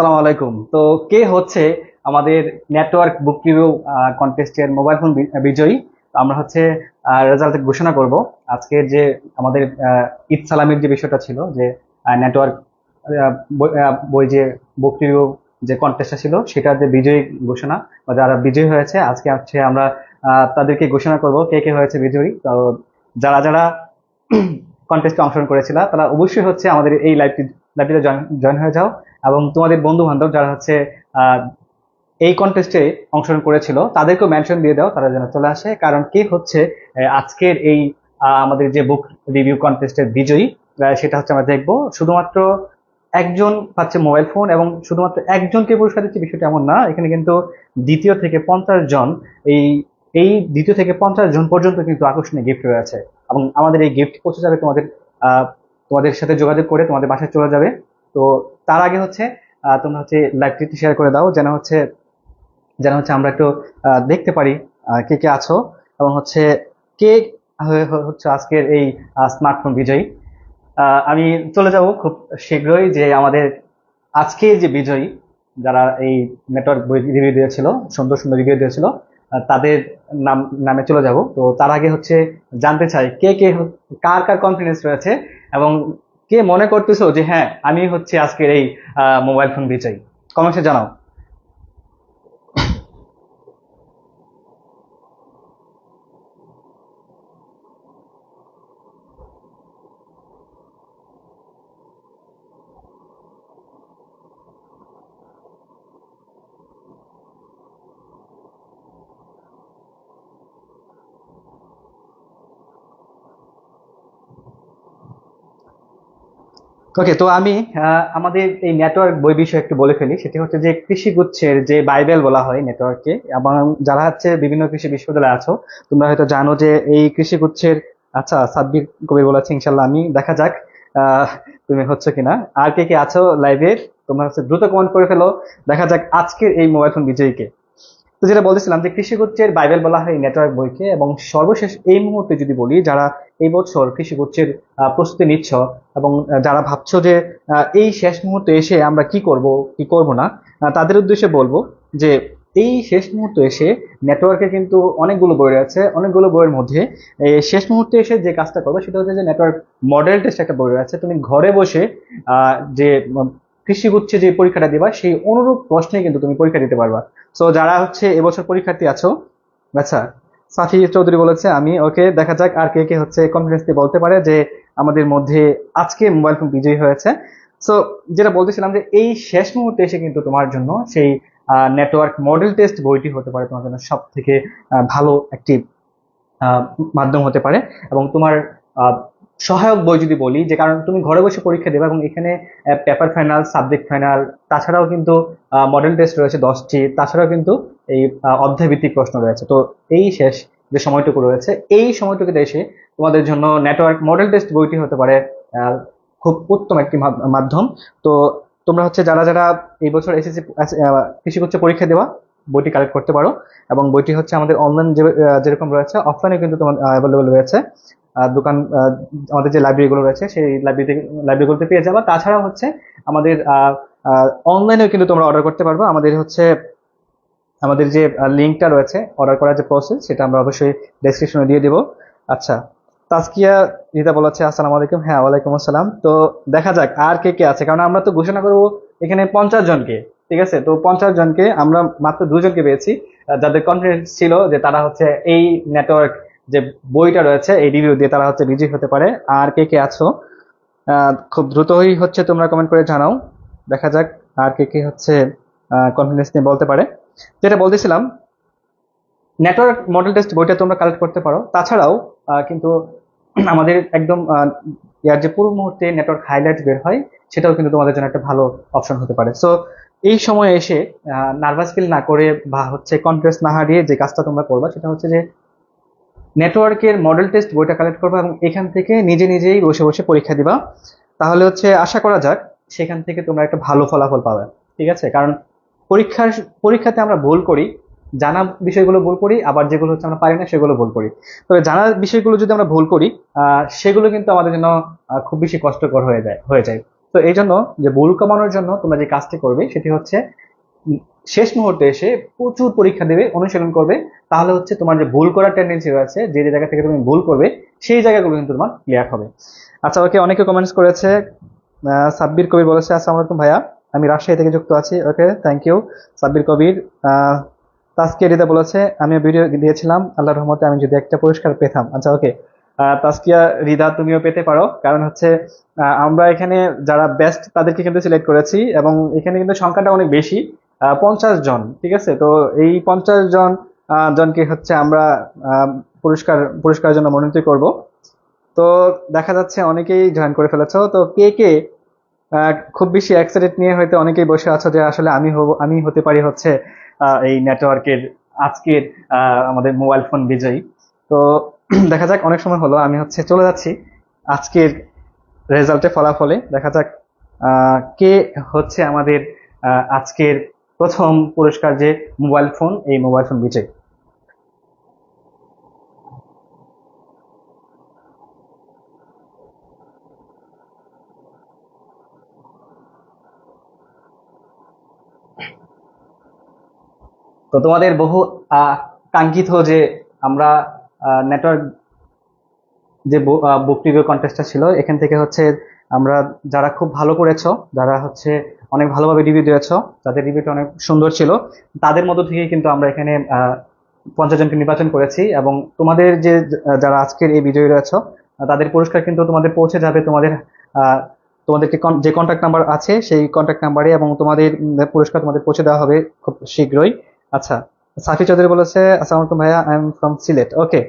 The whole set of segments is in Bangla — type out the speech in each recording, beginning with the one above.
সালাম আলাইকুম। তো কে হচ্ছে আমাদের নেটওয়ার্ক বুক রিভিউ কন্টেস্টের মোবাইল ফোন বিজয়ী? আমরা হচ্ছে রেজাল্ট ঘোষণা করব। আজকে যে আমাদের ঈদ সালামের যে বিষয়টা ছিল, যে নেটওয়ার্ক বই যে বুক রিভিউ যে কন্টেস্টটা ছিল, সেটা যে বিজয়ী ঘোষণা বা যারা বিজয়ী হয়েছে, আজকে হচ্ছে আমরা তাদেরকে ঘোষণা করব কে কে হয়েছে বিজয়ী। তো যারা যারা কন্টেস্টে অংশগ্রহণ করেছিল, তারা অবশ্যই হচ্ছে আমাদের এই লাইভটি লাইভটিতে জয়েন হয়ে যাও। এবং তোমাদের বন্ধু বান্ধব যারা হচ্ছে এই কন্টেস্টে অংশগ্রহণ করেছিল, তাদেরকেও মেনশন দিয়ে দাও, তারা যেন চলে আসে। কারণ কে হচ্ছে আজকের এই আমাদের যে বুক রিভিউ কন্টেস্টের বিজয়ী সেটা হচ্ছে আমরা দেখব। শুধুমাত্র একজন পাচ্ছে মোবাইল ফোন এবং শুধুমাত্র একজনকে পুরস্কার দিচ্ছে বিষয়টা এমন না, এখানে কিন্তু দ্বিতীয় থেকে পঞ্চাশ জন, এই এই দ্বিতীয় থেকে পঞ্চাশ জন পর্যন্ত কিন্তু আকর্ষণীয় গিফট রয়েছে। এবং আমাদের এই গিফট পৌঁছে যাবে তোমাদের তোমাদের সাথে যোগাযোগ করে তোমাদের বাসায় চলে যাবে। তো তার আগে হচ্ছে তোমরা হচ্ছে লাইভটি শেয়ার করে দাও, যেন হচ্ছে যেন হচ্ছে আমরা একটু দেখতে পারি কে কে আছো এবং হচ্ছে কে হচ্ছে আজকের এই স্মার্টফোন বিজয়ী। আমি চলে যাব খুব শীঘ্রই যে আমাদের আজকে যে বিজয়ী, যারা এই নেটওয়ার্ক রিভিউ দিয়েছিল, সুন্দর সুন্দর রিভিউ দিয়েছিল তাদের নাম, নামে চলে যাব। তো তার আগে হচ্ছে জানতে চাই, কে কে, কার কার কনফিডেন্স রয়েছে এবং কে মনে করতেছো যে হ্যাঁ আমি হচ্ছে আজকের এই মোবাইল ফোন বিজয়ী কমেন্টে জানাও। ওকে তো আমি আমাদের এই নেটওয়ার্ক বই বিষয়ে একটু বলে ফেলি। সেটি হচ্ছে যে কৃষি গুচ্ছের যে বাইবেল বলা হয় নেটওয়ার্ককে এবং যারা হচ্ছে বিভিন্ন কৃষি বিশ্ববিদ্যালয়ে আছো, তোমরা হয়তো জানো যে এই কৃষি গুচ্ছের আচ্ছা সাব্বির কবির বলেছে ইনশাল্লাহ আমি দেখা যাক তুমি হচ্ছে কিনা। আর কে কে আছো লাইভে তোমরা হচ্ছে দ্রুত কমেন্ট করে ফেলো। দেখা যাক আজকের এই মোবাইল ফোন বিজয়ীকে। তো যেটা বলতেছিলাম যে কৃষিগুচ্ছের বাইবেল বলা হয় নেটওয়ার্ক বইকে এবং সর্বশেষ এই মুহূর্তে যদি বলি, যারা এই বছর কৃষিগুচ্ছের প্রস্তুতি নিচ্ছ এবং যারা ভাবছ যে এই শেষ মুহূর্তে এসে আমরা কি করব কি করব না তাদের উদ্দেশ্যে বলব যে এই শেষ মুহূর্তে এসে নেটওয়ার্কে কিন্তু অনেকগুলো বই রয়েছে। অনেকগুলো বইয়ের মধ্যে শেষ মুহূর্তে এসে যে কাজটা করবে, সেটা হচ্ছে যে নেটওয়ার্ক মডেল টেস্ট একটা বই রয়েছে। তুমি ঘরে বসে যে কৃষিগুচ্ছে যে পরীক্ষাটা দিবা, সেই অনুরূপ প্রশ্নে কিন্তু তুমি পরীক্ষা দিতে পারবা। সো যারা হচ্ছে এবছর পরীক্ষার্থী আছো আচ্ছা সাফি চৌধুরী বলেছে, আমি, ওকে, দেখা যাক আর কে কে হচ্ছে কনফিডেন্স দিয়ে বলতে পারে যে আমাদের মধ্যে আজকে মোবাইল ফোন বিজয়ী হয়েছে। সো যেটা বলতেছিলাম যে এই শেষ মুহূর্তে এসে কিন্তু তোমার জন্য সেই নেটওয়ার্ক মডেল টেস্ট বইটি হতে পারে, তোমার জন্য সব থেকে ভালো একটি মাধ্যম হতে পারে। এবং তোমার সহায়ক বই যদি বলি, যে কারণ তুমি ঘরে বসে পরীক্ষা দেবে এবং এখানে পেপার ফাইনাল সাবজেক্ট ফাইনাল তাছাড়াও কিন্তু মডেল টেস্ট রয়েছে দশটি, তাছাড়াও কিন্তু এই অধ্যায়ভিত্তিক প্রশ্ন রয়েছে। তো এই শেষ যে সময়টুকু রয়েছে, এই সময়টুকুতে এসে তোমাদের জন্য নেটওয়ার্ক মডেল টেস্ট বইটি হতে পারে খুব উত্তম একটি মাধ্যম। তো তোমরা হচ্ছে যারা যারা এই বছর এসএসসি কৃষি করছে পরীক্ষা দেওয়া বইটি কালেক্ট করতে পারো। এবং বইটি হচ্ছে আমাদের অনলাইন যেরকম রয়েছে অফলাইনে কিন্তু তোমার অ্যাভেলেবেল রয়েছে। দোকান আমাদের যে লাইব্রেরিগুলো রয়েছে, সেই লাইব্রেরি লাইব্রেরিগুলোতে পেয়ে যাবা। তাছাড়াও হচ্ছে আমাদের অনলাইনেও কিন্তু তোমরা অর্ডার করতে পারব। আমাদের হচ্ছে, আমাদের যে লিঙ্কটা রয়েছে অর্ডার করার যে প্রসেস সেটা আমরা অবশ্যই ডেসক্রিপশনে দিয়ে দেবো। আচ্ছা তাজকিয়া, রিতা বলেছে, আসসালামু আলাইকুম। হ্যাঁ ওয়ালাইকুম আসসালাম। তো দেখা যাক আর কে কে আছে, কারণ আমরা তো ঘোষণা করব এখানে পঞ্চাশ জনকে। ঠিক আছে? তো পঞ্চাশ জনকে আমরা মাত্র দুজনকে পেয়েছি। যাদের কনফিডেন্স ছিল যে তারা হচ্ছে এই নেটওয়ার্ক যে বইটা রয়েছে, এই রিভিউ দিয়ে তারা হচ্ছে বিজয়ী হতে পারে। আর কে কে আছো? খুব দ্রুতই হচ্ছে তোমরা কমেন্ট করে জানাও। দেখা যাক আর কে কে হচ্ছে কনফিডেন্স নিয়ে বলতে পারে। যেটা বলতেছিলাম নেটওয়ার্ক মডেল টেস্ট বইটা তোমরা কালেক্ট করতে পারো। তাছাড়াও কিন্তু আমাদের একদম ইয়ার যে পুরো মুহূর্তে নেটওয়ার্ক হাইলাইট বের হয়, সেটাও কিন্তু তোমাদের জন্য একটা ভালো অপশন হতে পারে। সো এই সময় এসে নার্ভাস ফিল না করে বা হচ্ছে কনফিডেন্স না হারিয়ে যে কাজটা তোমরা করবা, সেটা হচ্ছে যে নেটওয়ার্কের মডেল টেস্ট বইটা কালেক্ট করবা এবং এখান থেকে নিজে নিজেই বসে বসে পরীক্ষা দিবা। তাহলে হচ্ছে আশা করা যাক সেখান থেকে তোমরা একটা ভালো ফলাফল পাবে, ঠিক আছে? কারণ পরীক্ষার পরীক্ষাতে আমরা ভুল করি, জানা বিষয়গুলো ভুল করি, আবার যেগুলো হচ্ছে আমরা পারি না সেগুলো ভুল করি। তবে জানা বিষয়গুলো যদি আমরা ভুল করি সেগুলো কিন্তু আমাদের জন্য খুব বেশি কষ্টকর হয়ে যায় হয়ে যায়। তো এই জন্য যে ভুল কমানোর জন্য তোমরা যে কাজটি করবে, সেটি হচ্ছে শেষ মুহূর্তে এসে প্রচুর পরীক্ষা দেবে, অনুশীলন করবে। তাহলে হচ্ছে তোমার যে ভুল করার টেন্ডেন্সি রয়েছে, যে জায়গা থেকে তুমি ভুল করবে, সেই জায়গাগুলো কিন্তু তোমার ক্লিয়ার হবে। আচ্ছা ওকে, অনেকে কমেন্টস করেছে সাব্বির কবির বলেছে, আসসালামু আলাইকুম ভাইয়া, আমি রাজশাহী থেকে যুক্ত আছি। Okay thank you Sabbir Kabir. Taskia Rida বলেছে আমি ভিডিও দিয়েছিলাম, আল্লাহর রহমতে আমি যদি একটা পুরস্কার পেতাম। আচ্ছা ওকে তাসকিয়া, রিদা, তুমিও পেতে পারো। কারণ হচ্ছে আমরা এখানে যারা বেস্ট তাদেরকে কিন্তু সিলেক্ট করেছি এবং এখানে কিন্তু সংখ্যাটা অনেক বেশি পঞ্চাশ জন, ঠিক আছে? তো এই পঞ্চাশ জন জনকে হচ্ছে আমরা পুরস্কার, পুরস্কারের জন্য মনোনীত করব। তো দেখা যাচ্ছে অনেকেই জয়েন করে ফেলেছো। তো কে কে খুব বেশি এক্সাইটেড নিয়ে হয়তো অনেকেই বসে আছো যে আসলে আমি হব, আমি হতে পারি হচ্ছে এই নেটওয়ার্কের আজকের আমাদের মোবাইল ফোন বিজয়ী। তো দেখা যাক, অনেক সময় হলো, আমি হচ্ছে চলে যাচ্ছি। আজকের রেজাল্টে, ফলাফলে দেখা যাক কে হচ্ছে আমাদের আজকের প্রথম পুরস্কার যে মোবাইল ফোন, এই মোবাইল ফোন বিজয়ী তো তোমাদের বহু কাঙ্ক্ষিত যে আমরা নেটওয়ার্ক যে বুক রিভিউ কন্টেস্টটা ছিল, এখান থেকে হচ্ছে আমরা যারা খুব ভালো করেছ, যারা হচ্ছে অনেক ভালোভাবে রিভিউ দিয়েছ যাদের রিভিউটা অনেক সুন্দর ছিল। তাদের মধ্য থেকে কিন্তু আমরা এখানে পঞ্চাশ জনকে নির্বাচন করেছি এবং তোমাদের যে যারা আজকের এই বিজয়ী রয়েছে তাদের পুরস্কার কিন্তু তোমাদের পৌঁছে যাবে তোমাদের তোমাদেরকে যে কন্ট্যাক্ট নাম্বার আছে, সেই কন্ট্যাক্ট নাম্বারে এবং তোমাদের পুরস্কার তোমাদের পৌঁছে দেওয়া হবে খুব শীঘ্রই। আচ্ছা সাফি চৌধুরী বলেছে, আসসালামু আলাইকুম ভাইয়া I am from Sylhet okay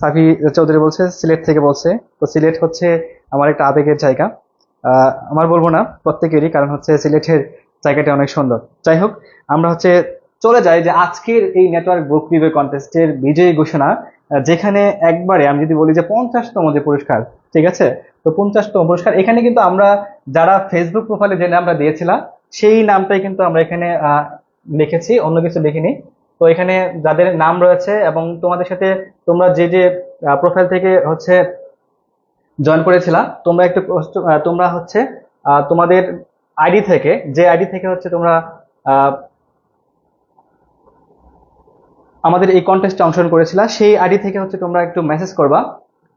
Safi Chowdhury বলছে সিলেট থেকে বলছে। তো সিলেট হচ্ছে আমার একটা আবেগের জায়গা। আমার বলব না, প্রত্যেকেরই, কারণ হচ্ছে সিলেটের জায়গাটা অনেক সুন্দর। যাই হোক, আমরা হচ্ছে চলে যাই যে আজকের এই নেটওয়ার্ক বুক রিভিউ কন্টেস্টের বিজয়ী ঘোষণা, যেখানে একবারে আমি যদি বলি যে পঞ্চাশতম যে পুরস্কার, ঠিক আছে? তো পঞ্চাশতম পুরস্কার, এখানে কিন্তু আমরা যারা ফেসবুক প্রোফাইলে যে নামটা দিয়েছিলাম, সেই নামটাই কিন্তু আমরা এখানে লিখেছি, অন্য কিছু লিখিনি। তো এখানে যাদের নাম রয়েছে এবং তোমাদের সাথে তোমরা যে যে প্রোফাইল থেকে হচ্ছে জয়েন করেছিলা, তোমরা একটু তোমরা হচ্ছে তোমাদের আইডি থেকে, যে আইডি থেকে হচ্ছে তোমরা আমাদের এই কন্টেস্টে অংশগ্রহণ করেছিলা, সেই আইডি থেকে হচ্ছে তোমরা একটু মেসেজ করবা।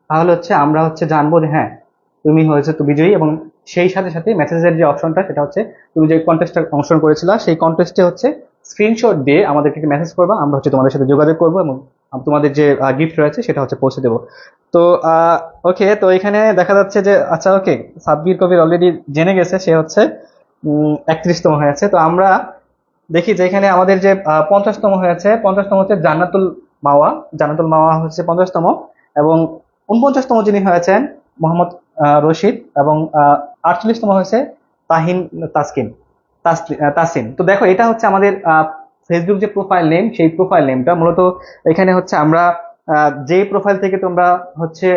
তাহলে হচ্ছে আমরা হচ্ছে জানব যে হ্যাঁ তুমি হয়েছে তো বিজয়ী এবং সেই সাথে সাথে মেসেজের যে অপশনটা সেটা হচ্ছে তুমি যে কন্টেস্টে অংশগ্রহণ করেছিলা, সেই কন্টেস্টে হচ্ছে স্ক্রিনশট দিয়ে আমাদেরকে মেসেজ করবা? আমরা হচ্ছে তোমাদের সাথে যোগাযোগ করব এবং তোমাদের যে গিফট রয়েছে সেটা হচ্ছে পৌঁছে দেবো। তো ওকে তো এখানে দেখা যাচ্ছে যে আচ্ছা ওকে সাব্বির কবির অলরেডি জেনে গেছে, সে হচ্ছে একত্রিশতম হয়েছে। তো আমরা দেখি যে এখানে আমাদের যে পঞ্চাশতম হয়েছে, পঞ্চাশতম হচ্ছে জান্নাতুল মাওয়া। জান্নাতুল মাওয়া হচ্ছে পঞ্চাশতম এবং উনপঞ্চাশতম যিনি হয়েছেন, মোহাম্মদ রশিদ এবং আটচল্লিশতম হয়েছে তাহিন তাসকিন। তাসিন তো দেখো, এটা হচ্ছে আমাদের ফেসবুক যে প্রোফাইল নেম সেই প্রোফাইল নেমটা মূলত এখানে হচ্ছে আমরা যে প্রোফাইল থেকে তোমরা হচ্ছে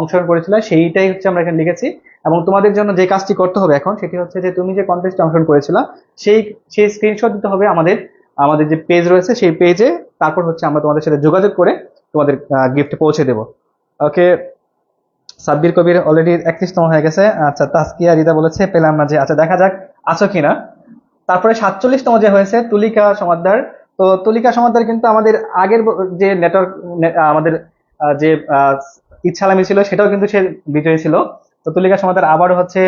অংশগ্রহণ করেছিলে, সেইটাই হচ্ছে আমরা এখানে লিখেছি। এবং তোমাদের জন্য যে কাজটি করতে হবে এখন, সেটি হচ্ছে যে তুমি যে কন্টেস্টে অংশগ্রহণ করেছিলা, সেই সেই স্ক্রিনশট দিতে হবে আমাদের আমাদের যে পেজ রয়েছে, সেই পেজে তারপর হচ্ছে আমরা তোমাদের সাথে যোগাযোগ করে তোমাদের গিফট পৌঁছে দেবো। ওকে সাব্বির কবির অলরেডি একত্রিশতম হয়ে গেছে। আচ্ছা তাসকিয়া রিদা বলেছে, পেলাম না যে আচ্ছা দেখা যাক, আছো কিনা? তারপরে সাতচল্লিশতম যে হয়েছে তুলিকা সমাদ্দার, তো তুলিকা সমাদ্দার কিন্তু আমাদের আগের যে নেটওয়ার্ক আমাদের যে ইচ্ছালামি ছিল সেটাও কিন্তু সে বিজয়ী ছিল। তো তুলিকা সমাদ্দার আবারও হচ্ছে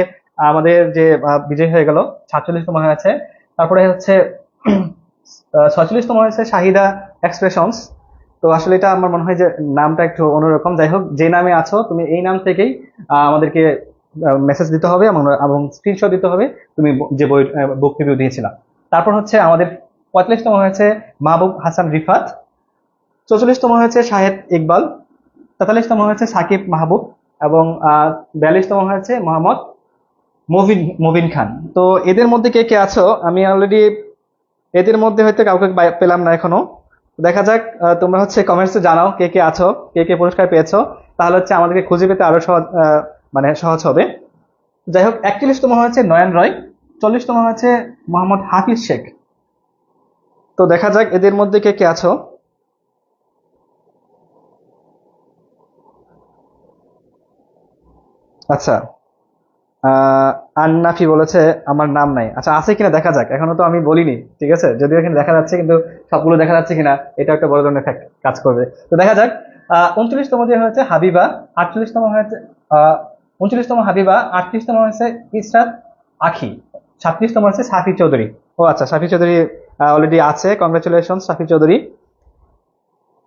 আমাদের যে বিজয়ী হয়ে গেল, সাতচল্লিশতম হয়েছে তারপরে হচ্ছে ছচল্লিশতম হয়েছে শাহিদা এক্সপ্রেশনস। তো আসলে এটা আমার মনে হয় যে নামটা একটু অন্যরকম। যাই হোক, যে নামে আছো, তুমি এই নাম থেকেই আমাদেরকে মেসেজ দিতে হবে এবং স্ক্রিনশট দিতে হবে তুমি যে বই বুক রিভিউ দিয়েছিলাম তারপর হচ্ছে আমাদের পঁয়তাল্লিশতম হয়েছে মাহবুব হাসান রিফাত। চৌচল্লিশতম হয়েছে শাহেদ ইকবাল। তেতাল্লিশতম হয়েছে সাকিব মাহবুব। এবং বিয়াল্লিশতম হয়েছে মোহাম্মদ মুবিন মুবিন খান। তো এদের মধ্যে কে কে আছো? আমি অলরেডি এদের মধ্যে হয়তো কাউকে পেলাম না এখনও। দেখা যাক তোমরা হচ্ছে কমেন্টসে জানাও কে কে আছো, কে কে পুরস্কার পেয়েছ। তাহলে হচ্ছে আমাদেরকে খুঁজে পেতে আরও সহজ মানে সহজ হবে। যাই হোক একচল্লিশতম হয়েছে নয়ন রয়, চল্লিশতম হয়েছে মোহাম্মদ হাফিজ শেখ। তো দেখা যাক এদের মধ্যে কে কে আছো। আচ্ছা আন্নাফি বলেছে, আমার নাম নাই। আচ্ছা আছে কিনা দেখা যাক, এখনও তো আমি বলিনি, ঠিক আছে? যদিও এখানে দেখা যাচ্ছে, কিন্তু সবগুলো দেখা যাচ্ছে কিনা, এটা একটা বড় ধরনের কাজ করবে। তো দেখা যাক, আহ উনচল্লিশতম যে হয়েছে হাবিবা, আটচল্লিশতম হয়েছে উনচল্লিশতম হাবিবা আটত্রিশতম হয়েছে ইসরাত আখি সাতত্রিশতম হয়েছে সাফি চৌধুরী। ও আচ্ছা সাফি চৌধুরী অলরেডি আছে কংগ্রেচুলেশন সাফি চৌধুরী।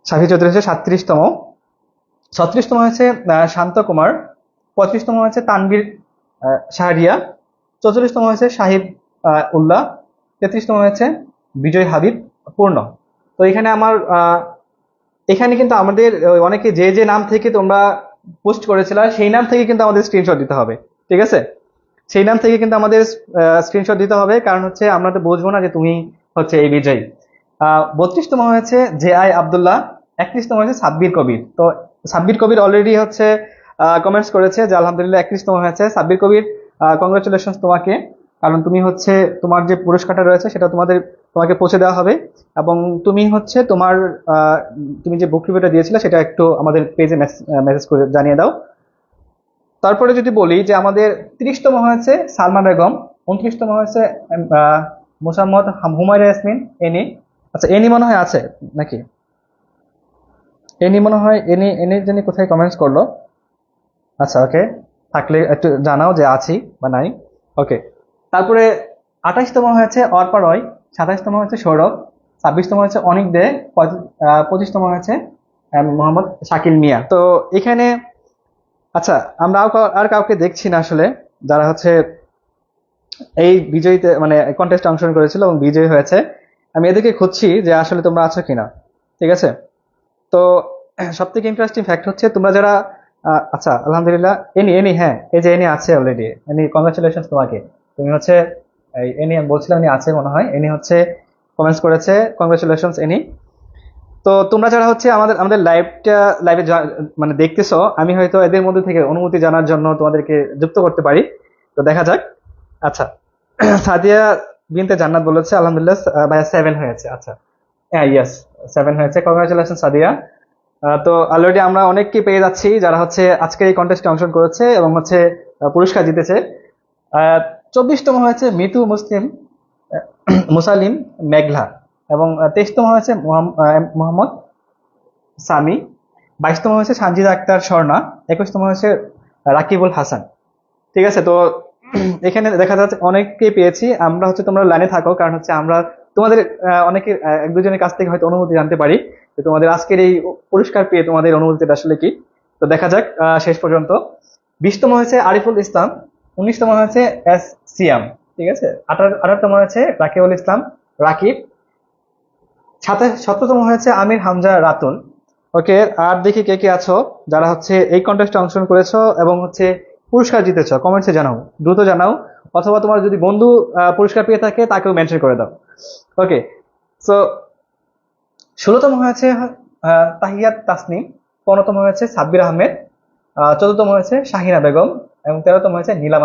সাফি চৌধুরী হচ্ছে সাতত্রিশতম। ছত্রিশতম আহ, শান্ত কুমার পঁয়ত্রিশতম হয়েছে তানভীর আহ, শাহরিয়া চৌচল্লিশতম হয়েছে সাহিব উল্লাহ তেত্রিশতম হয়েছে বিজয় হাবিব পূর্ণ। তো এখানে আমার এখানে কিন্তু আমাদের অনেকে যে যে নাম থেকে তোমরা পোস্ট করেছিল, সেই নাম থেকে কিন্তু আমাদের স্ক্রিনশট দিতে হবে, ঠিক আছে? সেই নাম থেকে কিন্তু আমাদের স্ক্রিনশট দিতে হবে, কারণ হচ্ছে আমরা তো বুঝব না যে তুমি হচ্ছে এই বিজয়ী। বত্রিশতম হয়েছে জে আই আবদুল্লাহ, একত্রিশতম হয়েছে সাব্বির কবির। তো সাব্বির কবির অলরেডি হচ্ছে কমেন্টস করেছে যে আলহামদুলিল্লাহ একত্রিশতম হয়েছে সাব্বির কবির। কংগ্রেচুলেশন তোমাকে, কারণ তুমি হচ্ছে তোমার যে পুরস্কারটা রয়েছে সেটা তোমাদের তোমাকে পৌঁছে দেওয়া হবে এবং তুমি হচ্ছে তোমার তুমি যে বুক রিভিউটা দিয়েছিলে সেটা একটু আমাদের পেজে মেসেজ করে জানিয়ে দাও। তারপরে যদি বলি যে আমাদের তিরিশতম হয়েছে সালমান বেগম, উনত্রিশতম হয়েছে মোসাম্মদ হাম- হুমায়রা ইয়াসমিন, এনি। আচ্ছা এনি মনে হয় আছে নাকি? এনি মনে হয় এনি এনি জানি কোথায় কমেন্টস করল। আচ্ছা ওকে থাকলে একটু জানাও যে আছি বা নাই। ওকে তারপরে আঠাশতম হয়েছে অর্পা রয় সাতাশতম হয়েছে সৌরভ ছাব্বিশতম হয়েছে অনিক দে পঁচিশতম আহ, মোহাম্মদ শাকিল মিয়া। তো এখানে আচ্ছা আমরা আর কাউকে দেখছি না আসলে যারা হচ্ছে এই বিজয়ীতে মানে কন্টেস্টে অংশগ্রহণ করেছিল এবং বিজয়ী হয়েছে। আমি এদেরকে খুঁজছি যে আসলে তোমরা আছো কিনা ঠিক আছে? তো সব থেকে ইন্টারেস্টিং ফ্যাক্ট হচ্ছে তোমরা যারা আচ্ছা আলহামদুলিল্লাহ এনি এনি হ্যাঁ এই যে এনি আছে অলরেডি এনি কংগ্রাচুলেশন তোমাকে। তুমি হচ্ছে এই এনি আমি বলছিলাম এনি আছে মনে হয়। এনি হচ্ছে কমেন্টস করেছে কংগ্রাচুলেশন এনি। তো তোমরা যারা হচ্ছে আমাদের আমাদের লাইভটা লাইভে মানে দেখতেছো, আমি হয়তো এদের মধ্যে থেকে অনুমতি জানার জন্য তোমাদেরকে যুক্ত করতে পারি। তো দেখা যাক। আচ্ছা সাদিয়া বিনতে জান্নাত বলেছে, আলহামদুলিল্লাহ ভাইয়া সেভেন হয়েছে। আচ্ছা হ্যাঁ ইয়েস সেভেন হয়েছে। কংগ্রাচুলেশন সাদিয়া। তো অলরেডি আমরা অনেককে পেয়ে যাচ্ছি যারা হচ্ছে আজকের এই কন্টেস্টে অংশগ্রহণ করেছে এবং হচ্ছে পুরস্কার জিতেছে। চব্বিশতম হয়েছে মিতু মুসলিম মুসালিম মেঘলা এবং তেইশতম হয়েছে মোহাম্মদ সামি। বাইশতম হয়েছে সানজিদা আক্তার স্বর্ণা একুশতম হয়েছে রাকিবুল হাসান। ঠিক আছে, তো এখানে দেখা যাচ্ছে অনেককে পেয়েছি। আমরা হচ্ছে তোমরা লাইনে থাকো, কারণ হচ্ছে আমরা তোমাদের অনেকে এক দুজনের কাছ থেকে হয়তো অনুমতি জানতে পারি। যে তোমাদের আজকের এই পুরস্কার পেয়ে তোমাদের অনুমতিটা আসলে কি? তো দেখা যাক শেষ পর্যন্ত। বিশতম হয়েছে আরিফুল ইসলাম উনিশতম হয়েছে এস সিয়াম ঠিক আছে? আঠারো আঠারোতম হয়েছে রাকিবুল ইসলাম রাকিব। সাতাশ সতেরোতম হয়েছে আমির হামজা রাতুল ওকে আর দেখি কে কে আছো যারা হচ্ছে এই কন্টেস্টে অংশগ্রহণ করেছ এবং হচ্ছে পুরস্কার জিতেছো কমেন্টসে জানাও দ্রুত জানাও অথবা তোমার যদি বন্ধু পুরস্কার পেয়ে থাকে তাকেও মেনশন করে দাও। ওকে সো ষোলোতম হয়েছে তাহিয়াত তাসনিম পনেরোতম হয়েছে সাব্বির আহমেদ আহ, চোদ্দতম হয়েছে শাহিনা বেগম এবং তেরো তেরোতম হয়েছে নীলা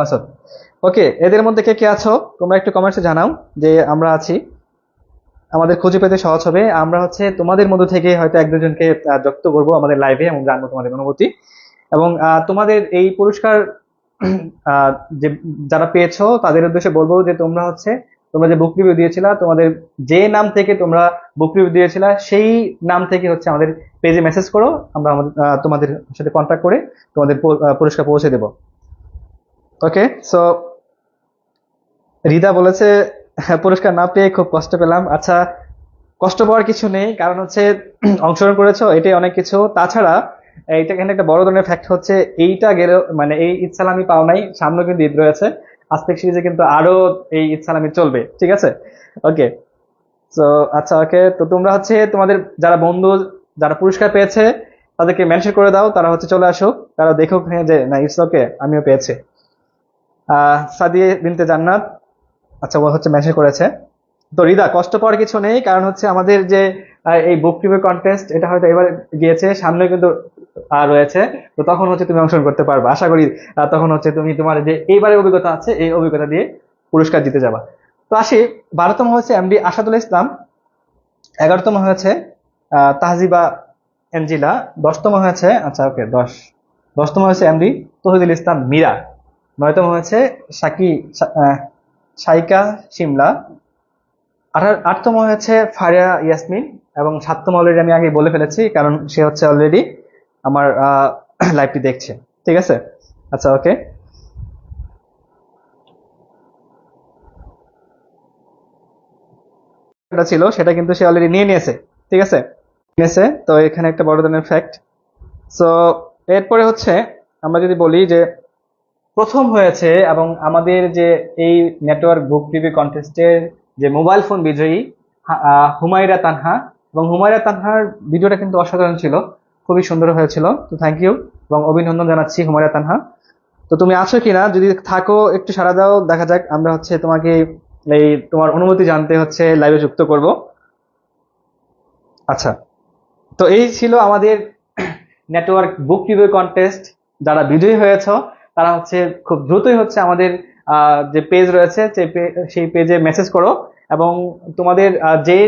ওকে, এদের মধ্যে কে কে আছো? তোমরা একটু কমেন্টসে জানাও যে আমরা আছি। আমাদের খুঁজে পেতে সহজ হবে। আমরা হচ্ছে তোমাদের মধ্য থেকে হয়তো এক দুজনকে যুক্ত করব আমাদের লাইভে এবং জানব তোমাদের অনুভূতি। এবং তোমাদের এই পুরস্কার যে যারা পেয়েছ, তাদের উদ্দেশ্যে বলব যে তোমরা হচ্ছে, তোমরা যে বুক রিভিউ দিয়েছিলা, তোমাদের যে নাম থেকে তোমরা বুক রিভিউ দিয়েছিলা, সেই নাম থেকে হচ্ছে আমাদের পেজে মেসেজ করো। আমরা আমাদের তোমাদের সাথে কন্ট্যাক্ট করে তোমাদের পুরস্কার পৌঁছে দেবো। ওকে সো রিদা বলেছে হ্যাঁ, পুরস্কার না পেয়ে খুব কষ্ট পেলাম। আচ্ছা কষ্ট পাওয়ার কিছু নেই কারণ হচ্ছে অংশগ্রহণ করেছ এটাই অনেক কিছু। তাছাড়া এইটা এখানে একটা বড় ধরনের ফ্যাক্ট হচ্ছে এইটা গেলে মানে এই ঈদ পাও নাই সামনে কিন্তু ঈদ রয়েছে। আজকের সিরিজে কিন্তু আরও এই ঈদ চলবে ঠিক আছে? ওকে তো আচ্ছা ওকে তো তোমরা হচ্ছে তোমাদের যারা বন্ধু যারা পুরস্কার পেয়েছে তাদেরকে মেনশন করে দাও তারা হচ্ছে চলে আসুক তারা দেখুক হ্যাঁ যে না ইটস ওকে আমিও পেয়েছি। সাদিয়ে বিনতে জান্নাত। আচ্ছা ও হচ্ছে মেসেজ করেছে। তো রিদা কষ্ট পাওয়ার কিছু নেই, কারণ হচ্ছে আমাদের যে এই বুক রিভিউ কন্টেস্ট এটা হয়তো এবার গিয়েছে সামনে কিন্তু রয়েছে। তো তখন হচ্ছে তুমি অংশগ্রহণ করতে পারবে। আশা করি তখন হচ্ছে তুমি তোমার যে, এইবারের অভিজ্ঞতা আছে, এই অভিজ্ঞতা দিয়ে পুরস্কার জিতে যাবা। তো আসি, বারোতম হয়েছে এমডি আসাদুল ইসলাম। এগারোতম হয়েছে তাহজিবা এঞ্জিলা দশতম হয়েছে আচ্ছা ওকে দশ। দশতম হয়েছে এমডি তহিদুল ইসলাম মীরা। নয়তম হয়েছে সাকি সাইকা সিমলা। আটতম হয়েছে ফারিয়া ইয়াসমিন এবং সাততম অলরেডি আমি আগে বলে ফেলেছি, কারণ সে হচ্ছে অলরেডি আমার লাইভটি দেখছে। ঠিক আছে? আচ্ছা ওকে ছিল, সেটা কিন্তু সে অলরেডি নিয়ে নিয়েছে। ঠিক আছে? নিয়েছে, তো এখানে একটা বড় ধরনের ফ্যাক্ট সো এরপরে হচ্ছে আমরা যদি বলি যে প্রথম হয়েছে এবং আমাদের যে এই নেটওয়ার্ক বুক টিভি কন্টেস্টের যে মোবাইল ফোন বিজয়ী হুমায়রা তানহা। এবং হুমায়রা তানহার ভিডিওটা কিন্তু অসাধারণ ছিল, খুবই সুন্দর হয়েছিল। তো থ্যাংক ইউ এবং অভিনন্দন জানাচ্ছি হুমায়রা তানহা। তো তুমি আছো কিনা, যদি থাকো, একটু সারা দাও, দেখা যাক, আমরা হচ্ছে তোমাকে এই তোমার অনুমতি জানতে হচ্ছে লাইভে যুক্ত করব। আচ্ছা তো এই ছিল আমাদের নেটওয়ার্ক বুক রিভিউ কন্টেস্ট যারা বিজয়ী হয়েছ তারা হচ্ছে খুব দ্রুতই হচ্ছে আমাদের যে পেজ রয়েছে সেই পেজে মেসেজ করো এবং তোমাদের যে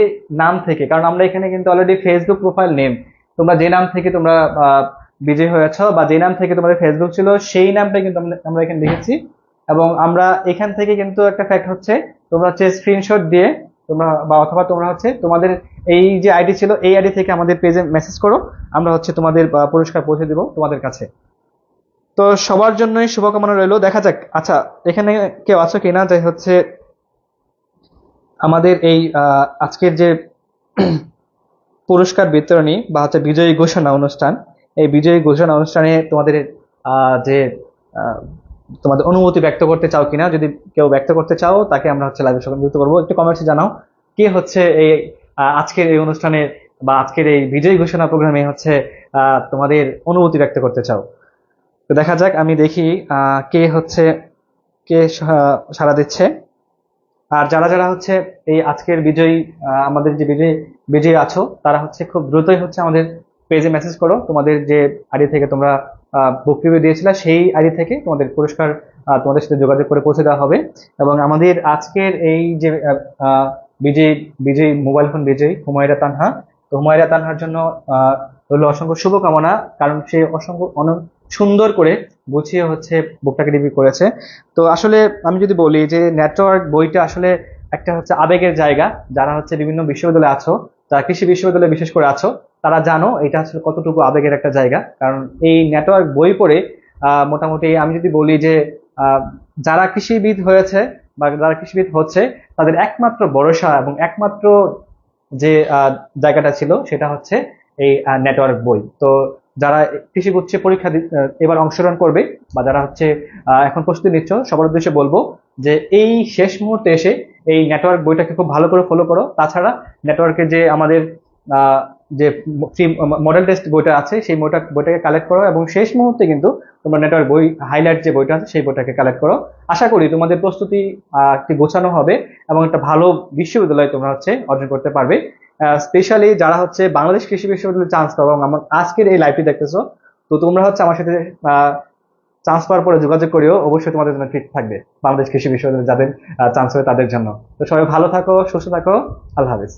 নাম থেকে, কারণ আমরা এখানে কিন্তু অলরেডি ফেসবুক প্রোফাইল নেম তোমরা যে নাম থেকে তোমরা বিজয়ী হয়েছ বা যে নাম থেকে তোমাদের ফেসবুক ছিল, সেই নামটা কিন্তু আমরা এখানে দেখেছি এবং আমরা এখান থেকে কিন্তু একটা ফ্যাক্ট হচ্ছে, তোমরা হচ্ছে স্ক্রিনশট দিয়ে তোমরা, বা অথবা তোমরা হচ্ছে তোমাদের এই যে আইডি ছিল, এই আইডি থেকে আমাদের পেজে মেসেজ করো, আমরা হচ্ছে তোমাদের পুরস্কার পৌঁছে দেবো তোমাদের কাছে। তো সবার জন্যই শুভকামনা রইল। দেখা যাক। আচ্ছা এখানে কেউ আছো কিনা? যে হচ্ছে আমাদের এই আজকের যে পুরস্কার বিতরণী বা হচ্ছে বিজয়ী ঘোষণা অনুষ্ঠান, এই বিজয়ী ঘোষণা অনুষ্ঠানে তোমাদের যে তোমাদের অনুমতি ব্যক্ত করতে চাও কিনা, যদি কেউ ব্যক্ত করতে চাও, তাকে আমরা হচ্ছে লাইভের সঙ্গে যুক্ত করব। একটু কমেন্টসে জানাও কে হচ্ছে এই আজকের এই অনুষ্ঠানে বা আজকের এই বিজয়ী ঘোষণা প্রোগ্রামে হচ্ছে তোমাদের অনুমতি ব্যক্ত করতে চাও। তো দেখা যাক, আমি দেখি কে হচ্ছে, কে সা- সাড়া দিচ্ছে। আর যারা যারা হচ্ছে এই আজকের বিজয়ী আমাদের যে বিজয়ী বিজয়ী আছো, তারা হচ্ছে খুব দ্রুতই হচ্ছে আমাদের পেজে মেসেজ করো। তোমাদের যে আইডি থেকে তোমরা বুক রিভিউ দিয়েছিলে, সেই আইডি থেকে তোমাদের পুরস্কার তোমাদের সাথে যোগাযোগ করে পৌঁছে দেওয়া হবে। এবং আমাদের আজকের এই যে বিজয়ী বিজয়ী মোবাইল ফোন বিজয়ী, হুমায়রা তানহা। তো হুমায়রা তানহার জন্য রইল অসংখ্য শুভকামনা, কারণ সে অসংখ্য সুন্দর করে গুছিয়ে হচ্ছে বুকটাকে রিভিউ করেছে। তো আসলে আমি যদি বলি যে নেটওয়ার্ক বইটা আসলে একটা হচ্ছে আবেগের জায়গা। যারা হচ্ছে বিভিন্ন বিশ্ববিদ্যালয়ে আছো, যারা কৃষি বিশ্ববিদ্যালয়ে বিশেষ করে আছো, তারা জানো এটা আসলে কতটুকু আবেগের একটা জায়গা। কারণ এই নেটওয়ার্ক বই পড়ে মোটামুটি আমি যদি বলি যে যারা কৃষিবিদ হয়েছে বা যারা কৃষিবিদ হচ্ছে, তাদের একমাত্র ভরসা এবং একমাত্র যে জায়গাটা ছিল, সেটা হচ্ছে এই নেটওয়ার্ক বই। তো যারা কৃষি গুচ্ছে পরীক্ষা এবার অংশগ্রহণ করবে বা যারা হচ্ছে এখন প্রস্তুতি নিচ্ছ, সবার উদ্দেশ্যে বলব যে এই শেষ মুহূর্তে এসে এই নেটওয়ার্ক বইটাকে খুব ভালো করে ফলো করো। তাছাড়া নেটওয়ার্কে যে আমাদের যে মডেল টেস্ট বইটা আছে, সেই বইটা, বইটাকে কালেক্ট করো এবং শেষ মুহূর্তে কিন্তু তোমরা নেটওয়ার্ক বই হাইলাইট যে বইটা আছে, সেই বইটাকে কালেক্ট করো। আশা করি তোমাদের প্রস্তুতি একটি গোছানো হবে এবং একটা ভালো বিশ্ববিদ্যালয় তোমরা হচ্ছে অর্জন করতে পারবে। স্পেশালি যারা হচ্ছে বাংলাদেশ কৃষি বিশ্ববিদ্যালয়ে চান্স পাবো এবং আমার আজকের এই লাইভটি দেখতেছো, তো তোমরা হচ্ছে আমার সাথে চান্স পাওয়ার পরে যোগাযোগ করিও, অবশ্যই তোমাদের জন্য ঠিক থাকবে। বাংলাদেশ কৃষি বিশ্ববিদ্যালয়ে যাদের চান্স হবে তাদের জন্য। তো সবাই ভালো থাকো, সুস্থ থাকো, আল্লাহ হাফিজ।